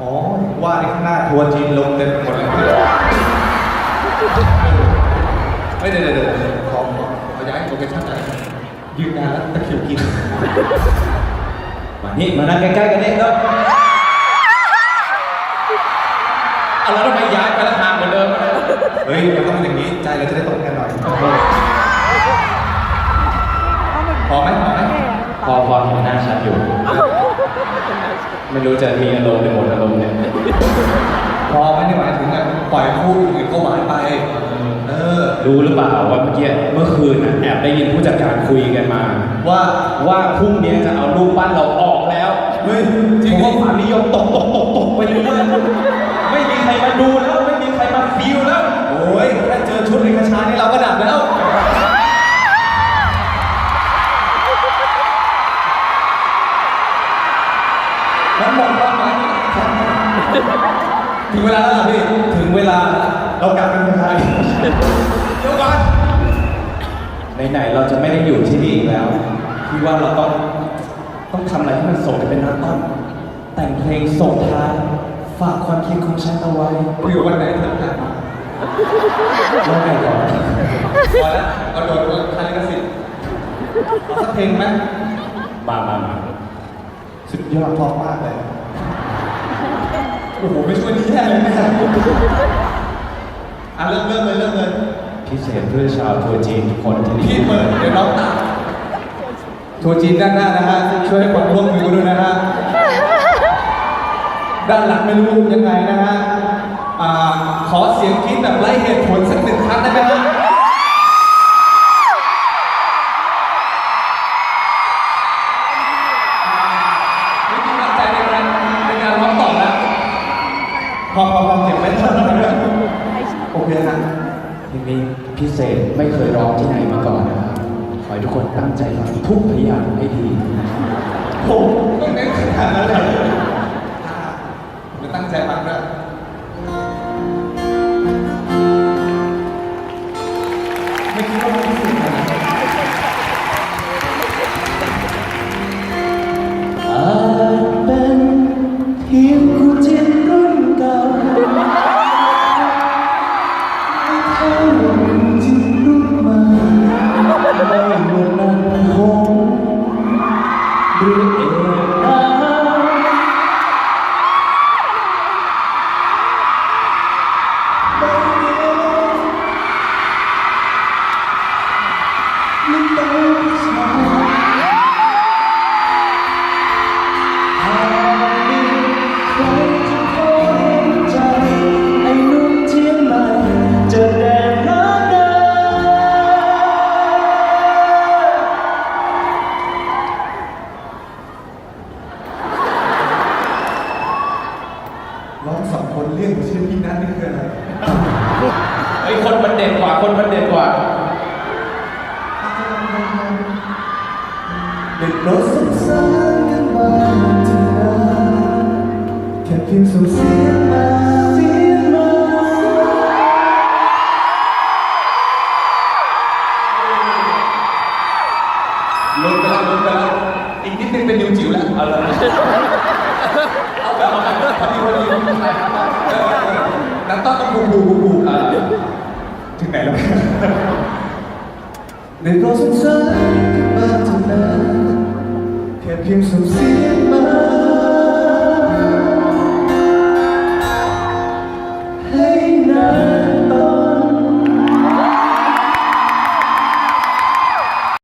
อ๋อ ว่าในข้างหน้าทัวร์จีนลงเต็มไปหมดเลยไม่เดี๋ยวเดี๋ยวเดี๋ยวขอขอย้ายโลเคชั่นหน่อยยืนนานแล้วตะคริวกิน มานี่มานั่งใกล้ๆกันนี่แล้วเอาแล้วทำไมย้ายไปแล้วห่างเหมือนเดิมอะเนี่ยเฮ้ยมันต้องเป็นอย่างนี้ใจเราจะได้ตรงกันหน่อยพอไหมพอไหมพอพอเห็นหน้าชัดอยู่ ไม่รู้จะมีอารมณ์หรือหมดอารมณ์เนี่ย พอไหมนี่หมายถึงอะปล่อยคู่อื่นเขาหวานไป เออ รู้หรือเปล่าว่าเมื่อกี้เมื่อคืนน่ะแอบได้ยินผู้จัดการคุยกันมา ว่าว่าพรุ่งนี้จะเอารูปปั้นเราออกแล้ว เฮ้ยจจริริงงเหรอว่าความนิยมตกตกตกต ถึงเวลาแล้วล่ะพี่ ถึงเวลาเรากลับกันเป็นไทยเดี๋ยวก่อนไหนๆเราจะไม่ได้อยู่ที่นี่อีกแล้วพี่ว่าเราต้องต้องทำอะไรให้มันสมกับเป็นนักต้นแต่งเพลงส่งท้ายฝากความคิดของฉันเอาไว้คุยกับวันไหนเถอะนะว่าไงก่อนพอแล้วเอาโดนคาลิกสิทธิ์เอาสักเพลงไหมมามามาสุดยอดเพราะมากเลย โอ้โหไม่ช่วยนี่แย่เลยนะอะเริ่มเริ่มเลยเริ่มเลยพิเศษเพื่อชาวทัวร์จีนทุกคนที่นี่พี่เปิดเดี๋ยวน้องตามทัวร์จีนด้านหน้านะฮะช่วยให้ความร่วมมือด้วยนะฮะด้านหลังไม่รู้ยังไงนะฮะอ่าขอเสียงกรี๊ดแบบไร้เหตุผลสักหนึ่งครั้งได้ไหมฮะ พอพอพอเก็บไว้เท่านั้นแลยโอเคนะเพลงนี้พิเศษไม่เคยร้องที่ไหนมาก่อนนะครับขอให้ทุกคนตั้งใจฟังทุกพยางค์ให้ดีผมต้องเน้นขนาดนั้นเลยผมจะตั้งใจฟัง ไคนเรียกชื่อพี่นัทนี่คืออะไรไอ้คนมันเด่นกว่า คนมันเด่นกว่าเด็กรถสงสารกันบ้างเถอะนะแค่เพียงส่งเสียงมาเสียงมาลุ้นไปแล้วลุ้นไปแล้วอีกนิดนึงเป็นนิวจิ๋วแล้วเอาละเอาแบบเอาแบบพอดีพอดีเออเออน้ำต้อนต้องบูบูบูบู อ่า ถึงไหนแล้วเด็กรถสงสารกันมางเท่านั้นแค่เพียงส่งเสียง